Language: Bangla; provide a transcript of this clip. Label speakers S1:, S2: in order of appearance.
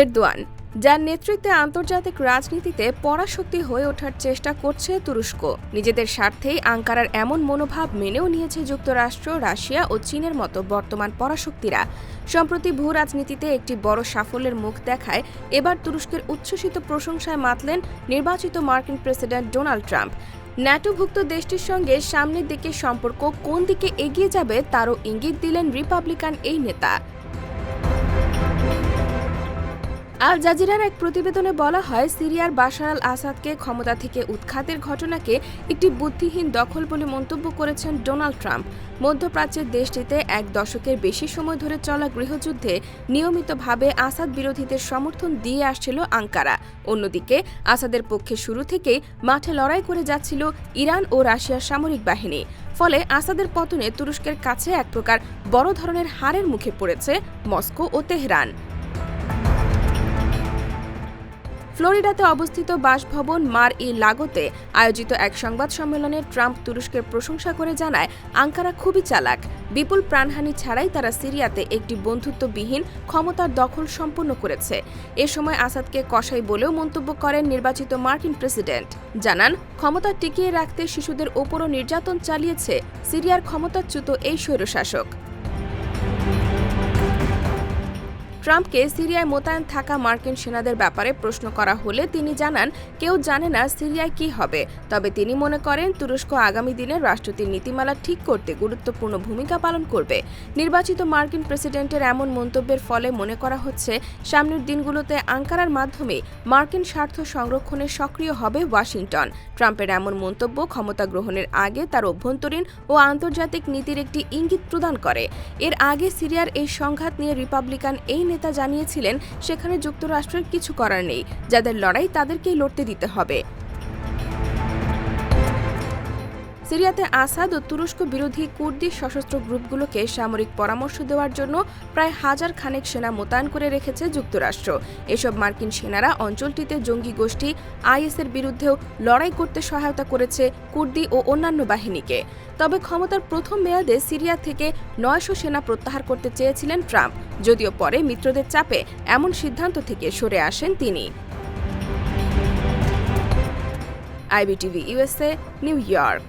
S1: এরদোয়ান, যার নেতৃত্বে আন্তর্জাতিক রাজনীতিতে পরাশক্তি হয়ে ওঠার চেষ্টা করছে তুরস্ক। নিজেদের স্বার্থেই আঙ্কারার এমন মনোভাব মেনেও নিয়েছে যুক্তরাষ্ট্র, রাশিয়া ও চীনের মতো বর্তমান পরাশক্তিরা। সম্প্রতি ভূ রাজনীতিতে একটি বড় সাফল্যের মুখ দেখায়, এবার তুরস্কের উচ্ছ্বসিত প্রশংসায় মাতলেন নির্বাচিত মার্কিন প্রেসিডেন্ট ডোনাল্ড ট্রাম্প। ন্যাটোভুক্ত দেশটির সঙ্গে সামনের দিকে সম্পর্ক কোন দিকে এগিয়ে যাবে তারও ইঙ্গিত দিলেন রিপাবলিকান এই নেতা। আল জাজিরার এক প্রতিবেদনে বলা হয়, সিরিয়ার বাশার আল আসাদকে ক্ষমতা থেকে উৎখাতের ঘটনাকে একটি বুদ্ধিহীন দখল বলে মন্তব্য করেছেন ডোনাল্ড ট্রাম্প। মধ্যপ্রাচ্যের দেশটিতে এক দশকের বেশি সময় ধরে চলা গৃহযুদ্ধে নিয়মিতভাবে আসাদ বিরোধীদের সমর্থন দিয়ে আসছিল আঙ্কারা। অন্যদিকে, আসাদের পক্ষে শুরু থেকেই মাঠে লড়াই করে যাচ্ছিল ইরান ও রাশিয়ার সামরিক বাহিনী। ফলে আসাদের পতনে তুরস্কের কাছে এক প্রকার বড় ধরনের হারের মুখে পড়েছে মস্কো ও তেহরান। ফ্লোরিডাতে অবস্থিত বাসভবন মার ই লাগোতে আয়োজিত এক সংবাদ সম্মেলনে ট্রাম্প তুরস্কের প্রশংসা করে জানায়, আঙ্কারা খুবই চালাক। বিপুল প্রাণহানি ছাড়াই তারা সিরিয়াতে একটি বন্ধুত্ববিহীন ক্ষমতার দখল সম্পন্ন করেছে। এ সময় আসাদকে কসাই বলেও মন্তব্য করেন নির্বাচিত মার্কিন প্রেসিডেন্ট। জানান, ক্ষমতা টিকিয়ে রাখতে শিশুদের ওপরও নির্যাতন চালিয়েছে সিরিয়ার ক্ষমতাচ্যুত এই স্বৈরশাসক। ট্রাম্পকে সিরিয়ায় মোতায়েন থাকা মার্কিন সেনাদের ব্যাপারে প্রশ্ন করা হলে তিনি জানান, কেউ জানে না সিরিয়ায় কি হবে। তবে তিনি মনে করেন, তুরস্ক আগামী দিনে রাষ্ট্রটির নীতিমালা ঠিক করতে গুরুত্বপূর্ণ ভূমিকা পালন করবে। নির্বাচিত মার্কিন প্রেসিডেন্টের এমন মন্তব্যের ফলে মনে করা হচ্ছে, সামনের দিনগুলোতে আঙ্কারার মাধ্যমে মার্কিন স্বার্থ সংরক্ষণে সক্রিয় হবে ওয়াশিংটন। ট্রাম্পের এমন মন্তব্য ক্ষমতা গ্রহণের আগে তার অভ্যন্তরীণ ও আন্তর্জাতিক নীতির একটি ইঙ্গিত প্রদান করে। এর আগে সিরিয়ার এই সংঘাত নিয়ে রিপাবলিকান এই নেতা জানিয়েছিলেন সেখানে যুক্তরাষ্ট্রের কিছু করার নেই। যাদের লড়াই তাদেরকেই লড়তে দিতে হবে। সিরিয়াতে আসাদ ও তুরস্ক বিরোধী কুর্দি সশস্ত্র গ্রুপগুলোকে সামরিক পরামর্শ দেওয়ার জন্য প্রায় হাজার খানেক সেনা মোতায়েন করে রেখেছে যুক্তরাষ্ট্র। এসব মার্কিন সেনারা অঞ্চলটিতে জঙ্গি গোষ্ঠী আইএসের বিরুদ্ধেও লড়াই করতে সহায়তা করেছে কুর্দি ও অন্যান্য বাহিনীকে। তবে ক্ষমতার প্রথম মেয়াদে সিরিয়া থেকে নয়শো সেনা প্রত্যাহার করতে চেয়েছিলেন ট্রাম্প, যদিও পরে মিত্রদের চাপে এমন সিদ্ধান্ত থেকে সরে আসেন তিনি। IBTV USA New York.